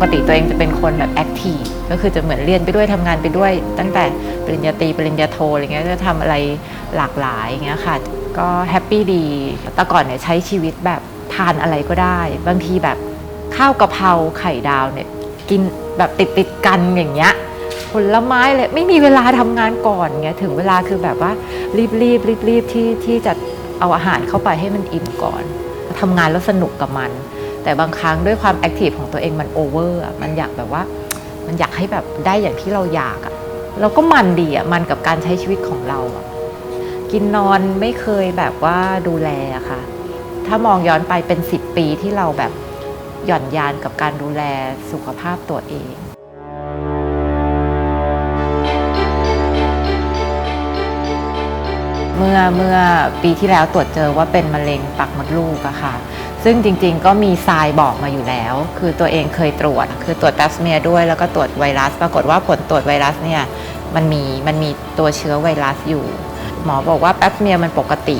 ปกติตัวเองจะเป็นคนแบบแอคทีฟก็คือจะเหมือนเรียนไปด้วยทำงานไปด้วย ตั้งแต่ปริญญาตรีปริญญาโทอะไรเงี้ยจะทำอะไรหลากหลายอย่างเงี้ยค่ะ ก็แฮปปี้ดีแต่ก่อนเนี่ยใช้ชีวิตแบบทานอะไรก็ได้ บางทีแบบข้าวกะเพราไข่ดาวเนี่ยกินแบบติดติดกันอย่างเงี้ยผลไม้เลยไม่มีเวลาทำงานก่อนเงี้ยถึงเวลาคือแบบว่ารีบรีบรีบรีบที่ที่จะเอาอาหารเข้าไปให้มันอิ่มก่อนทำงานแล้วสนุกกับมัน แต่บางครั้งด้วยความแอคทีฟของตัวเองมันโอเวอร์มันอยากแบบว่า มันอยากให้แบบได้อย่างที่เราอยากอะเราก็มันดีอะมันกับการใช้ชีวิตของเราอะกินนอนไม่เคยแบบว่าดูแลอะค่ะ ถ้ามองย้อนไปเป็น 10 ปีที่เราแบบหย่อนยานกับการดูแลสุขภาพตัวเองเมื่อเมื่อปีที่แล้วตรวจเจอว่าเป็นมะเร็งปากมดลูกอะค่ะ ซึ่งจริงๆ ก็มีทรายบอกมาอยู่แล้ว คือตัวเองเคยตรวจ คือตรวจแปสเมียด้วยแล้วก็ตรวจไวรัส ปรากฏว่าผลตรวจไวรัสเนี่ยมันมีมันมีตัวเชื้อไวรัสอยู่ หมอบอกว่าแปปสเมียมันปกติ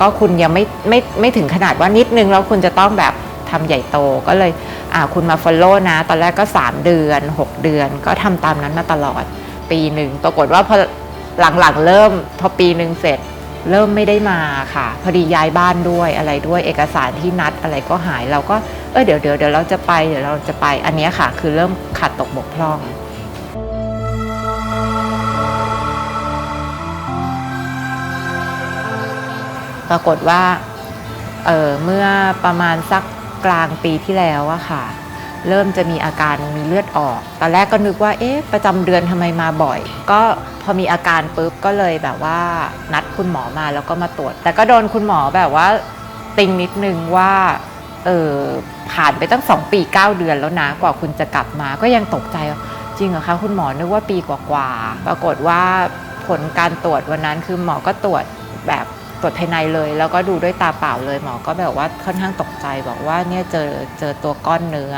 ก็คุณยังไม่ไม่ไม่ถึงขนาดว่านิดนึงแล้วคุณจะต้องแบบทำใหญ่โตก็เลยอ่าคุณมา follow นะ ตอนแรกก็ 3 เดือน 6 เดือน ก็ทำตามนั้นมาตลอดปีหนึ่ง ปรากฏว่าพอหลังๆเริ่มพอปีหนึ่งเสร็จ เริ่มไม่ได้มาค่ะ พอดีย้ายบ้านด้วยอะไรด้วยเอกสารที่นัดอะไรก็หายเราก็เออเดี๋ยวเดี๋ยวเดี๋ยวเราจะไปเดี๋ยวเราจะไปอันนี้ค่ะ คือเริ่มขาดตกบกพร่องปรากฏว่าเออเมื่อประมาณสักกลางปีที่แล้วอะค่ะ เริ่มจะมีอาการมีเลือดออก ตอนแรกก็นึกว่า เอ๊ะ ประจำเดือนทำไมมาบ่อย ก็ พอมีอาการปุ๊บก็เลยแบบว่านัดคุณหมอมาแล้วก็มาตรวจ แต่ก็โดนคุณหมอแบบว่าติงนิดนึงว่าเออผ่านไปตั้งสองปี9เดือนแล้วนะกว่าคุณจะกลับมาก็ยังตกใจจริงเหรอคะคุณหมอนึกว่าปีกว่าๆปรากฏว่าผลการตรวจวันนั้นคือหมอก็ตรวจแบบตรวจภายในเลย แล้วก็ดูด้วยตาเปล่าเลยหมอก็แบบว่าค่อนข้างตกใจบอกว่าเนี่ยเจอเจอตัวก้อนเนื้อ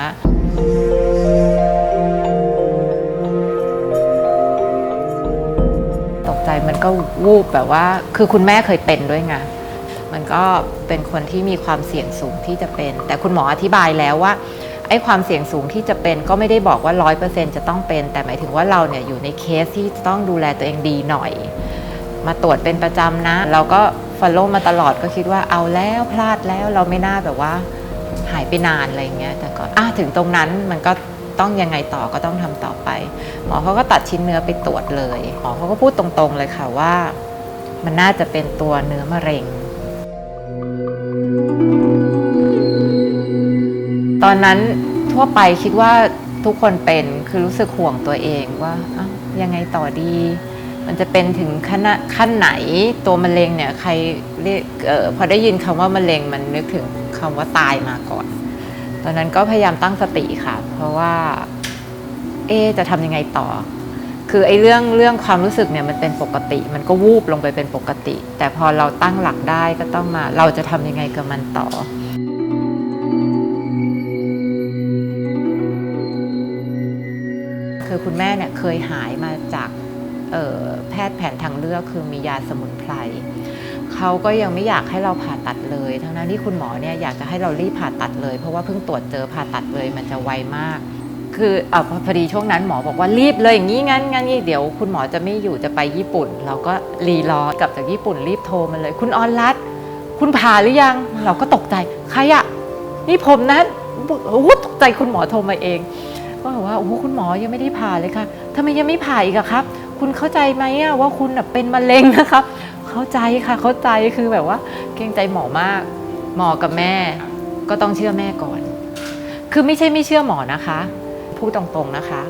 มันก็วูบแบบว่า คือคุณแม่เคยเป็นด้วยไงมันก็เป็นคนที่มีความเสี่ยงสูงที่จะเป็น แต่คุณหมออธิบายแล้วว่าไอ้ความเสี่ยงสูงที่จะเป็นก็ไม่ได้บอกว่าร้อยเปอร์เซ็นจะต้องเป็น แต่หมายถึงว่าเราเนี่ยอยู่ในเคสที่ต้องดูแลตัวเองดีหน่อย มาตรวจเป็นประจำนะ เราก็ follow มาตลอดก็คิดว่าเอาแล้วพลาดแล้วเราไม่น่าแบบว่าหายไปนานอะไรเงี้ยแต่ก็อะถึงตรงนั้นมันก็ ต้องยังไงต่อก็ต้องทำต่อไป หมอเขาก็ตัดชิ้นเนื้อไปตรวจเลยหมอเขาก็พูดตรงๆเลยค่ะว่า มันน่าจะเป็นตัวเนื้อมะเร็ง ตอนนั้นทั่วไปคิดว่าทุกคนเป็นคือรู้สึกห่วงตัวเองว่ายังไงต่อดี มันจะเป็นถึงขั้นขั้นไหนตัวมะเร็งเนี่ยใครเรียกออพอได้ยินคำว่ามะเร็งมันนึกถึงคำว่าตายมาก่อน อนนั้นก็พยายามตั้งสติค่ะ เพราะว่า เอะจะทำยังไงต่อ คือไอ้เรื่องเรื่องความรู้สึกเนี่ยมันเป็นปกติ มันก็วูบลงไปเป็นปกติ แต่พอเราตั้งหลักได้ก็ต้องมา เราจะทำยังไงกับมันต่อคือคุณแม่เนี่ยเคยหายมาจากออแพทย์แผนทางเลือกคือมียาสมุนไพร เขาก็ยังไม่อยากให้เราผ่าตัดเลย ทั้งนั้นที่คุณหมอเนี่ยอยากจะให้เรารีบผ่าตัดเลย เพราะว่าเพิ่งตรวจเจอผ่าตัดเลยมันจะไวมาก คือเออพอดีช่วงนั้นหมอบอกว่ารีบเลยอย่างนี้งั้นงั้นนี่เดี๋ยวคุณหมอจะไม่อยู่จะไปญี่ปุ่น เราก็รีรอกลับจากญี่ปุ่นรีบโทรมาเลย คุณออนรัตคุณผ่าหรือยัง เราก็ตกใจใครอะนี่ผมนะโอ้ตกใจคุณหมอโทรมาเองก็บอกว่าโอ้คุณหมอยังไม่ได้ผ่าเลยค่ะทำไมยังไม่ผ่าอีกอะครับ คุณเข้าใจไหมอะว่าคุณเป็นมะเร็งนะครับ เข้าใจค่ะเข้าใจคือแบบว่า เกรงใจหมอมาก หมอกับแม่ ก็ต้องเชื่อแม่ก่อน คือไม่ใช่ไม่เชื่อหมอนะคะพูดตรงๆนะคะ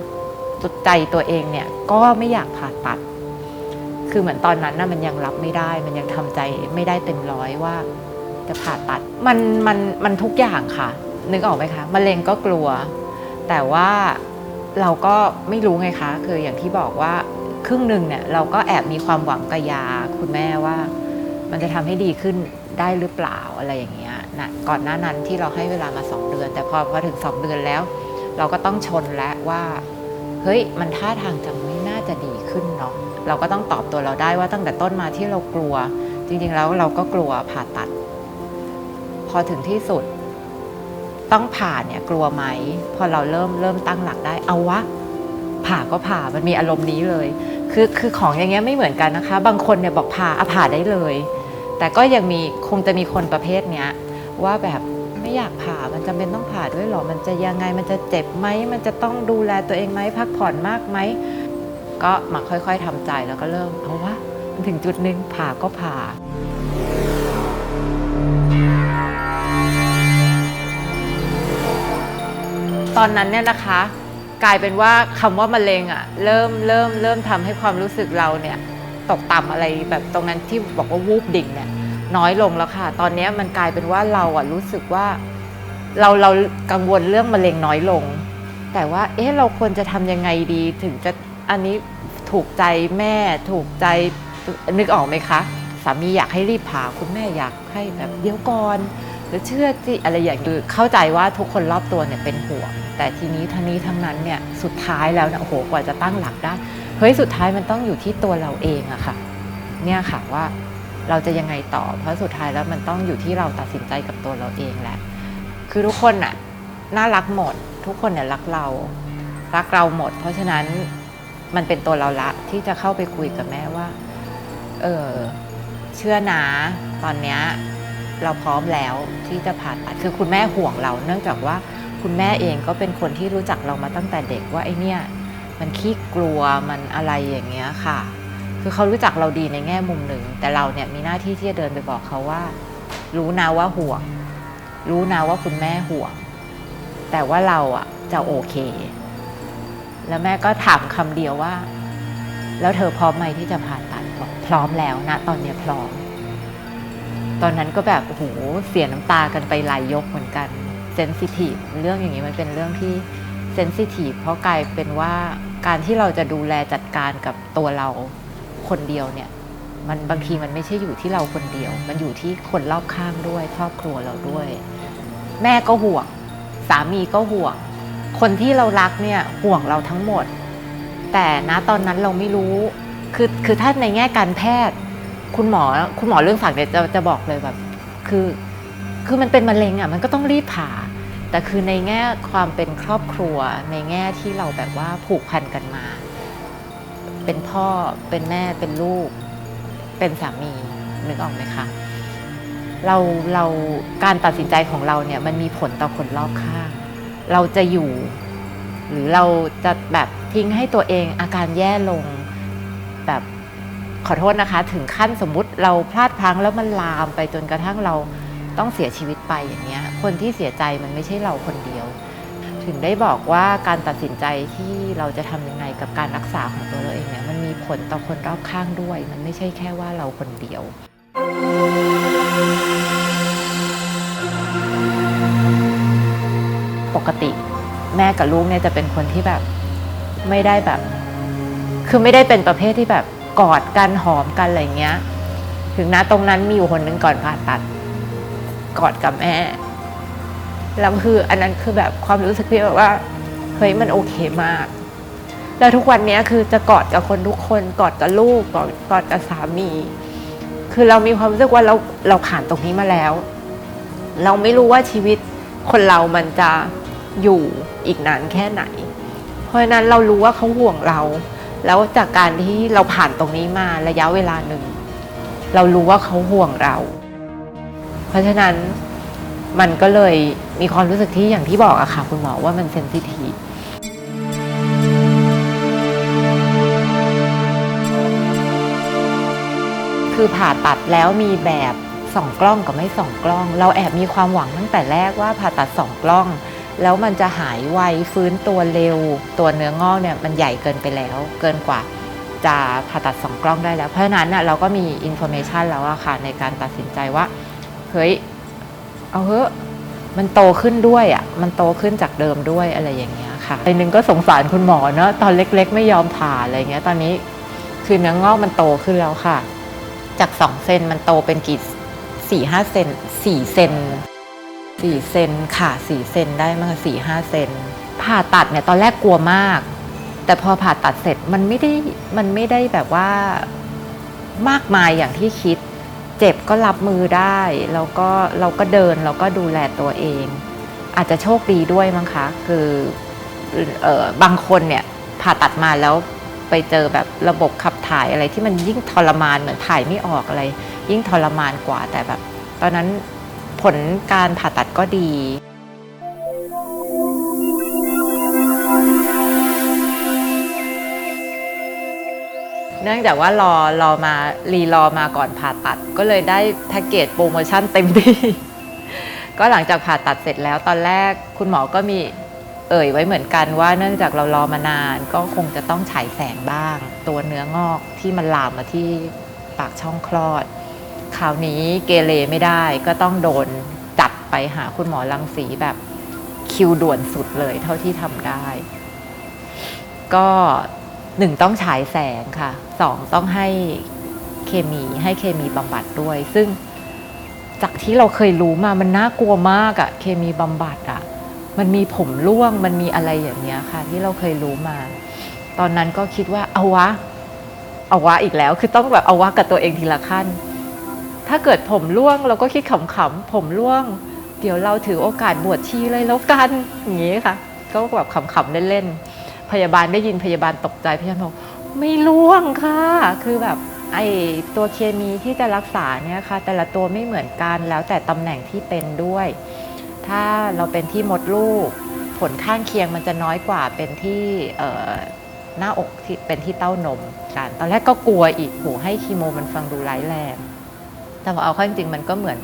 จุดใจตัวเองเนี่ยก็ไม่อยากผ่าตัด คือเหมือนตอนนั้นน่ะมันยังรับไม่ได้ มันยังทำใจไม่ได้เต็มร้อยว่า จะผ่าตัดมันมันมันทุกอย่างค่ะ นึกออกไหมคะมะเร็งก็กลัว แต่ว่าเราก็ไม่รู้ไงคะ คืออย่างที่บอกว่า ครึ่งหนึ่งเนี่ยเราก็แอบมีความหวังกับยาคุณแม่ว่า มันจะทำให้ดีขึ้นได้หรือเปล่าอะไรอย่างเงี้ยนะก่อนหน้านั้นที่เราให้เวลามา 2 เดือน แต่พอพอถึง 2 เดือนแล้ว เราก็ต้องชนแล้วว่าเฮ้ยมันท่าทางจะไม่น่าจะดีขึ้นเนาะเราก็ต้องตอบตัวเราได้ว่าตั้งแต่ต้นมาที่เรากลัว จริงๆแล้วเราก็กลัวผ่าตัด พอถึงที่สุด ต้องผ่าเนี่ยกลัวไหม พอเราเริ่มเริ่มตั้งหลักได้เอาวะผ่าก็ผ่ามันมีอารมณ์นี้เลย คือคือของอย่างเงี้ยไม่เหมือนกันนะคะ บางคนเนี่ยบอกผ่าอะผ่าได้เลย แต่ก็ยังมีคงจะมีคนประเภทเนี้ยว่าแบบไม่อยากผ่ามันจำเป็นต้องผ่าด้วยหรอ มันจะยังไงมันจะเจ็บไหมมันจะต้องดูแลตัวเองไหมพักผ่อนมากไหมก็มาค่อยๆทำใจแล้วก็เริ่มเอาวะมันถึงจุดหนึ่งผ่าก็ผ่าตอนนั้นเนี่ยนะคะ กลายเป็นว่าคำว่ามะเร็งอะเริ่มเริ่มเริ่มทำให้ความรู้สึกเราเนี่ยตกต่ำอะไรแบบตรงนั้นที่บอกว่าวูบดิ่งเนี่ยน้อยลงแล้วค่ะ ตอนนี้มันกลายเป็นว่าเราอะรู้สึกว่าเราเรากังวลเรื่องมะเร็งน้อยลง แต่ว่าเอ๊ะเราควรจะทำยังไงดีถึงจะอันนี้ถูกใจแม่ถูกใจนึกออกไหมคะ สามีอยากให้รีบผ่าคุณแม่อยากให้แบบเดี๋ยวก่อน หรือเชื่อที่อะไรอย่างนี้เข้าใจว่าทุกคนรอบตัวเนี่ยเป็นห่วง แต่ทีนี้ทั้งนี้ทั้งนั้นเนี่ยสุดท้ายแล้วนี่ยโอ้โหกว่าจะตั้งหลักได้เฮ้ยสุดท้ายมันต้องอยู่ที่ตัวเราเองอะค่ะ เนี่ยค่ะว่าเราจะยังไงต่อ เพราะสุดท้ายแล้วมันต้องอยู่ที่เราตัดสินใจกับตัวเราเองแหละ คือทุกคนน่ะน่ารักหมด ทุกคนเนี่ยรักเรา รักเราหมด เพราะฉะนั้นมันเป็นตัวเราละที่จะเข้าไปคุยกับแม่ว่า เออเชื่อนะตอนเนี้ย เราพร้อมแล้วที่จะผ่าตัดคือคุณแม่ห่วงเรา เนื่องจากว่าคุณแม่เองก็เป็นคนที่รู้จักเรามาตั้งแต่เด็กว่าไอเนี่ยมันขี้กลัวมันอะไรอย่างเงี้ยค่ะ คือเขารู้จักเราดีในแง่มุมหนึ่ง แต่เราเนี่ยมีหน้าที่ที่จะเดินไปบอกเขาว่า รู้นะว่าห่วง รู้นะว่าคุณแม่ห่วง แต่ว่าเราอะจะโอเค แล้วแม่ก็ถามคำเดียวว่า แล้วเธอพร้อมไหมที่จะผ่าตัดบอกพร้อมแล้วนะตอนเนี้ยพร้อม ตอนนั้นก็แบบโหเสียน้ำตากันไปหลายยกเหมือนกันเซนซิทีฟเรื่องอย่างนี้มันเป็นเรื่องที่เซนซิทีฟเพราะกลายเป็นว่าการที่เราจะดูแลจัดการกับตัวเราคนเดียวเนี่ยมันบางทีมันไม่ใช่อยู่ที่เราคนเดียว มันอยู่ที่คนรอบข้างด้วยครอบครัวเราด้วย แม่ก็ห่วง สามีก็ห่วง คนที่เรารักเนี่ยห่วงเราทั้งหมด แต่ณตอนนั้นเราไม่รู้ คือคือถ้าในแง่การแพทย์ คุณหมอคุณหมอเรื่องฝักเนี่ยจะจะบอกเลยแบบ คือคือมันเป็นมะเร็งอะมันก็ต้องรีบผ่า แต่คือในแง่ความเป็นครอบครัว ในแง่ที่เราแบบว่าผูกพันกันมา เป็นพ่อเป็นแม่เป็นลูก เป็นสามีนึกออกไหมคะเราเราการตัดสินใจของเราเนี่ยมันมีผลต่อคนรอบข้าง เราจะอยู่ หรือเราจะแบบทิ้งให้ตัวเองอาการแย่ลงแบบ ขอโทษนะคะ ถึงขั้นสมมุติเราพลาดพลั้งแล้วมันลามไปจนกระทั่งเราต้องเสียชีวิตไปอย่างเงี้ย คนที่เสียใจมันไม่ใช่เราคนเดียว ถึงได้บอกว่าการตัดสินใจที่เราจะทำยังไงกับการรักษาของตัวเราเองเนี่ยมันมีผลต่อคนรอบข้างด้วย มันไม่ใช่แค่ว่าเราคนเดียวปกติแม่กับลูกเนี่ยจะเป็นคนที่แบบไม่ได้แบบ คือไม่ได้เป็นประเภทที่แบบ กอดกันหอมกันอะไรเงี้ย ถึงนะตรงนั้นมีอยู่คนหนึ่งก่อนผ่าตัด กอดกับแม่แล้วคืออันนั้นคือแบบความรู้สึกที่แบบว่าเฮ้ยมันโอเคมาก แล้วทุกวันนี้คือจะกอดกับคนทุกคนกอดกับลูกกอดกอดกับสามี คือเรามีความรู้สึกว่าเราเราผ่านตรงนี้มาแล้ว เราไม่รู้ว่าชีวิตคนเรามันจะอยู่อีกนานแค่ไหน เพราะฉะนั้นเรารู้ว่าเขาห่วงเรา แล้วจากการที่เราผ่านตรงนี้มาระยะเวลาหนึ่ง เรารู้ว่าเขาห่วงเรา เพราะฉะนั้นมันก็เลยมีความรู้สึกที่อย่างที่บอกอะค่ะ คุณหมอว่ามันเซนซิทีฟคือผ่าตัดแล้วมีแบบสองกล้องกับไม่สองกล้อง เราแอบมีความหวังตั้งแต่แรกว่าผ่าตัดสองกล้อง แล้วมันจะหายไวฟื้นตัวเร็ว ตัวเนื้องอกเนี่ยมันใหญ่เกินไปแล้ว เกินกว่าจะผ่าตัดสองกล้องได้แล้ว เพราะฉะนั้นน่ะเราก็มีอินโฟเมชันแล้วอะค่ะในการตัดสินใจว่า เฮ้ย เอาเถอะมันโตขึ้นด้วยอะมันโตขึ้นจากเดิมด้วยอะไรอย่างเงี้ยค่ะในหนึ่งก็สงสารคุณหมอเนอะตอนเล็ก ๆ ไม่ยอมผ่าอะไรเงี้ย ตอนนี้คือเนื้องอกมันโตขึ้นแล้วค่ะ จากสองเซนมันโตเป็นกี่สี่ห้าเซนสี่เซน สี่เซนค่ะสี่เซนได้มากสี่ห้าเซนผ่าตัดเนี่ยตอนแรกกลัวมาก แต่พอผ่าตัดเสร็จมันไม่ได้มันไม่ได้แบบว่ามากมายอย่างที่คิด เจ็บก็รับมือได้แล้วก็เราก็เดินเราก็ดูแลตัวเอง อาจจะโชคดีด้วยมั้งคะ คือเออบางคนเนี่ยผ่าตัดมาแล้วไปเจอแบบระบบขับถ่ายอะไรที่มันยิ่งทรมานเหมือนถ่ายไม่ออกอะไร ยิ่งทรมานกว่าแต่แบบ ตอนนั้น ผลการผ่าตัดก็ดีเนื่องจากว่ารอรอมารีรอมาก่อนผ่าตัด ก็เลยได้แพ็กเกจโปรโมชั่นเต็มที่ ก็หลังจากผ่าตัดเสร็จแล้วตอนแรกคุณหมอก็มีเอ่ยไว้เหมือนกันว่าเนื่องจากเรารอมานาน ก็คงจะต้องฉายแสงบ้าง ตัวเนื้องอกที่มันลามมาที่ปากช่องคลอด คราวนี้เกเรไม่ได้ก็ต้องโดนจัดไปหาคุณหมอรังสีแบบคิวด่วนสุดเลยเท่าที่ทำได้ ก็หนึ่งต้องฉายแสงค่ะสองต้องให้เคมีให้เคมีบำบัดด้วย ซึ่งจากที่เราเคยรู้มามันน่ากลัวมากอะเคมีบำบัดอะมันมีผมร่วงมันมีอะไรอย่างเงี้ยค่ะ ที่เราเคยรู้มา ตอนนั้นก็คิดว่าเอาวะ เอาวะอีกแล้ว คือต้องแบบเอาวะกับตัวเองทีละขั้น ถ้าเกิดผมร่วงเราก็คิดขำๆผมร่วง เดี๋ยวเราถือโอกาสบวชชีเลยแล้วกันอย่างงี้ค่ะ ก็แบบขำๆเล่นๆพยาบาลได้ยินพยาบาลตกใจพยาบาลบอกไม่ร่วงค่ะ คือแบบไอตัวเคมีที่จะรักษาเนี่ยค่ะ แต่ละตัวไม่เหมือนกันแล้วแต่ตำแหน่งที่เป็นด้วย ถ้าเราเป็นที่มดลูก ผลข้างเคียงมันจะน้อยกว่าเป็นที่เหน้าอกที่เป็นที่เต้านมกันตอนแรกก็กลัวอีกโหให้คีโมมันฟังดูร้ายแรง แต่พอเอาเข้าจริงๆมันก็เหมือน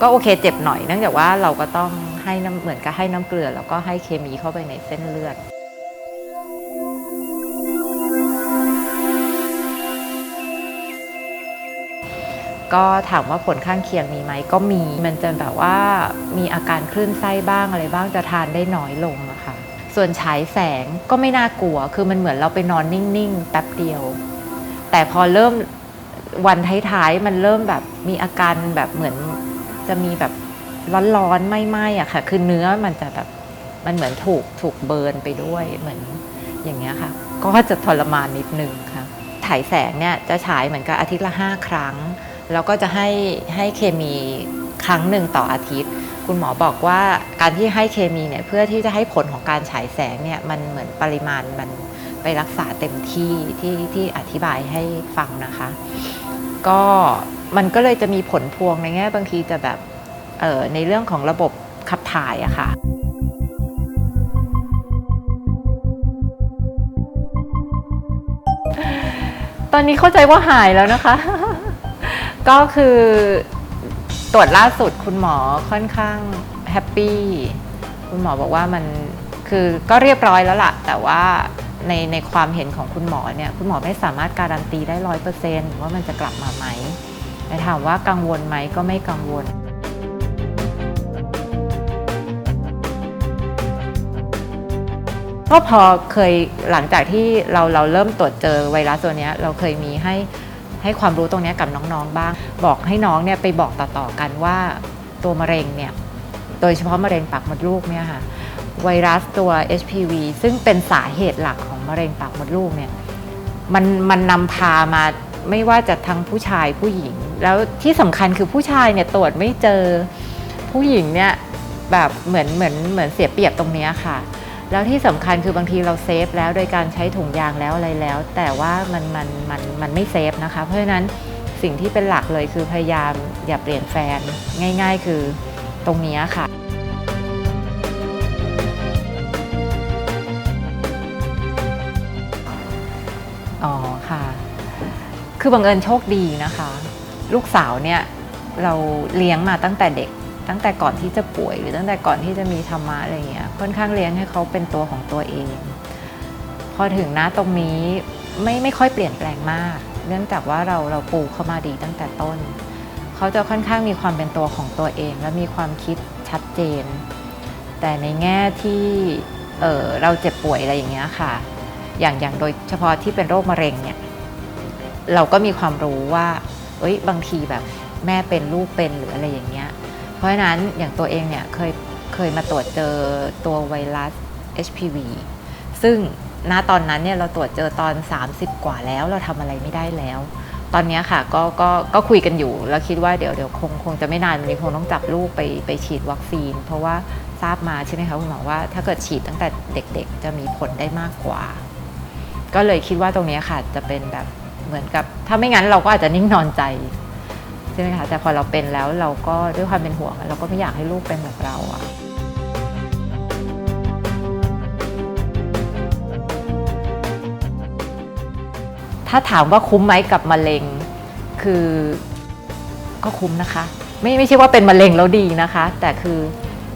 ก็โอเคเจ็บหน่อยเนื่องจากว่าเราก็ต้องให้น้ำเหมือนกับให้น้ำเกลือ แล้วก็ให้เคมีเข้าไปในเส้นเลือด ก็ถามว่าผลข้างเคียงมีไหมก็มี มันจะแบบว่ามีอาการคลื่นไส้บ้างอะไรบ้างจะทานได้น้อยลงอะค่ะ ส่วนฉายแสงก็ไม่น่ากลัว คือมันเหมือนเราไปนอนนิ่งๆ แป๊บเดียว แต่พอเริ่ม วันท้ายๆมันเริ่มแบบมีอาการแบบเหมือนจะมีแบบร้อนๆไหม้ๆอะค่ะ คือเนื้อมันจะแบบมันเหมือนถูกถูกเบิร์นไปด้วยเหมือนอย่างเงี้ยค่ะ ก็จะทรมานนิดนึงค่ะฉายแสงเนี่ยจะฉายเหมือนกับอาทิตย์ละห้าครั้ง แล้วก็จะให้ให้เคมีครั้งหนึ่งต่ออาทิตย์ คุณหมอบอกว่าการที่ให้เคมีเนี่ยเพื่อที่จะให้ผลของการฉายแสงเนี่ยมันเหมือนปริมาณมันไปรักษาเต็มที่ที่ที่อธิบายให้ฟังนะคะ ก็มันก็เลยจะมีผลพวงในแง่บางทีจะแบบเออในเรื่องของระบบขับถ่ายอะค่ะตอนนี้เข้าใจว่าหายแล้วนะคะ ก็คือตรวจล่าสุดคุณหมอค่อนข้างแฮปปี้ คุณหมอบอกว่ามันคือก็เรียบร้อยแล้วล่ะ แต่ว่า ในในความเห็นของคุณหมอเนี่ยคุณหมอไม่สามารถการันตีได้ร้อยเปอร์เซนต์ว่ามันจะกลับมาไหมแต่ถามว่ากังวลไหมก็ไม่กังวล ก็พอเคยหลังจากที่เราเราเริ่มตรวจเจอไวรัสตัวนี้เราเคยมีให้ให้ความรู้ตรงนี้กับน้องๆบ้าง บอกให้น้องเนี่ยไปบอกต่อๆกันว่าตัวมะเร็งเนี่ยโดยเฉพาะมะเร็งปากมดลูกเนี่ยค่ะ ไวรัสตัว HPV ซึ่งเป็นสาเหตุหลักของมะเร็งปากมดลูกเนี่ยมันมันนำพามาไม่ว่าจะทั้งผู้ชายผู้หญิง แล้วที่สำคัญคือผู้ชายเนี่ยตรวจไม่เจอผู้หญิงเนี่ยแบบเหมือนเหมือนเหมือนเสียเปรียบตรงนี้ค่ะ แล้วที่สำคัญคือบางทีเราเซฟแล้วโดยการใช้ถุงยางแล้วอะไรแล้ว แต่ว่ามันมันมันมันไม่เซฟนะคะ เพราะฉะนั้นสิ่งที่เป็นหลักเลยคือพยายามอย่าเปลี่ยนแฟนง่าย ๆ คือตรงนี้ค่ะ คือบังเอิญโชคดีนะคะ ลูกสาวเนี่ยเราเลี้ยงมาตั้งแต่เด็ก ตั้งแต่ก่อนที่จะป่วย หรือตั้งแต่ก่อนที่จะมีธรรมะอะไรเงี้ยค่อนข้างเลี้ยงให้เขาเป็นตัวของตัวเอง พอถึงนะตรงนี้ไม่ไม่ค่อยเปลี่ยนแปลงมาก เนื่องจากว่าเราเราปลูกเขามาดีตั้งแต่ต้น เขาจะค่อนข้างมีความเป็นตัวของตัวเอง และมีความคิดชัดเจน แต่ในแง่ที่เออเราเจ็บป่วยอะไรอย่างเงี้ยค่ะ อย่างอย่างโดยเฉพาะที่เป็นโรคมะเร็งเนี่ย เราก็มีความรู้ว่าเอ้ยบางทีแบบแม่เป็นลูกเป็นหรืออะไรอย่างเงี้ย เพราะฉะนั้นอย่างตัวเองเนี่ยเคยเคยมาตรวจเจอตัวไวรัส HPV ซึ่งณตอนนั้นเนี่ยเราตรวจเจอตอน 30 กว่าแล้วเราทำอะไรไม่ได้แล้ว ตอนนี้ค่ะก็ก็ก็คุยกันอยู่ แล้วคิดว่าเดี๋ยวเดี๋ยวคงคงจะไม่นานวันนี้คงต้องจับลูกไปไปฉีดวัคซีน เพราะว่าทราบมาใช่ไหมคะคุณหมอว่าถ้าเกิดฉีดตั้งแต่เด็กๆ จะมีผลได้มากกว่า ก็เลยคิดว่าตรงนี้ค่ะจะเป็นแบบ เหมือนกับถ้าไม่งั้นเราก็อาจจะนิ่งนอนใจใช่ไหมคะแต่พอเราเป็นแล้วเราก็ด้วยความเป็นห่วงเราก็ไม่อยากให้ลูกเป็นแบบเราอะถ้าถามว่าคุ้มไหมกับมะเร็ง คือก็คุ้มนะคะ ไม่ไม่ใช่ว่าเป็นมะเร็งแล้วดีนะคะ แต่คือ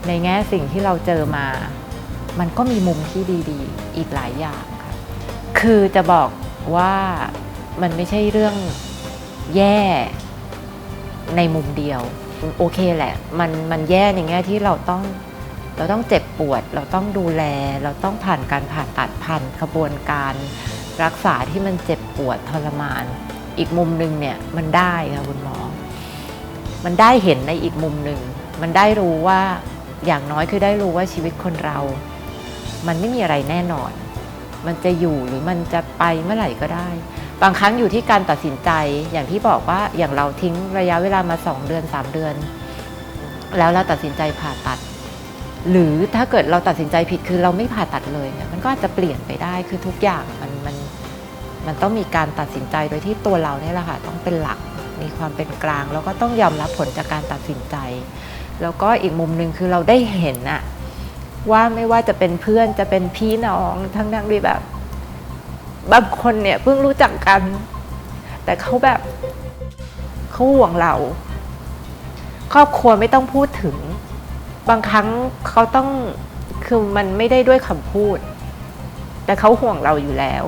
ในแง่สิ่งที่เราเจอมา มันก็มีมุมที่ดี ๆ อีกหลายอย่างค่ะ คือจะบอกว่า มันไม่ใช่เรื่องแย่ในมุมเดียว โอเคแหละ มันมันแย่ในแง่ที่เราต้องเราต้องเจ็บปวด เราต้องดูแล เราต้องผ่านการผ่าตัดผ่านกระบวนการ รักษาที่มันเจ็บปวดทรมาน อีกมุมหนึ่งเนี่ยมันได้ค่ะคุณหมอ มันได้เห็นในอีกมุมหนึ่ง มันได้รู้ว่าอย่างน้อยคือได้รู้ว่าชีวิตคนเรา มันไม่มีอะไรแน่นอน มันจะอยู่หรือมันจะไปเมื่อไหร่ก็ได้ บางครั้งอยู่ที่การตัดสินใจอย่างที่บอกว่าอย่างเราทิ้งระยะเวลามาสองเดือนสามเดือน แล้วเราตัดสินใจผ่าตัด หรือถ้าเกิดเราตัดสินใจผิดคือเราไม่ผ่าตัดเลยเนี่ยมันก็อาจจะเปลี่ยนไปได้คือทุกอย่างมันมันมันต้องมีการตัดสินใจโดยที่ตัวเราเนี่ยแหละค่ะต้องเป็นหลักมีความเป็นกลาง แล้วก็ต้องยอมรับผลจากการตัดสินใจ แล้วก็อีกมุมหนึ่งคือเราได้เห็นอะว่าไม่ว่าจะเป็นเพื่อนจะเป็นพี่น้องทั้งทั้งที่แบบ บางคนเนี่ยเพิ่งรู้จักกัน แต่เขาแบบเขาห่วงเรา ครอบครัวไม่ต้องพูดถึง บางครั้งเขาต้องคือมันไม่ได้ด้วยคำพูด แต่เขาห่วงเราอยู่แล้ว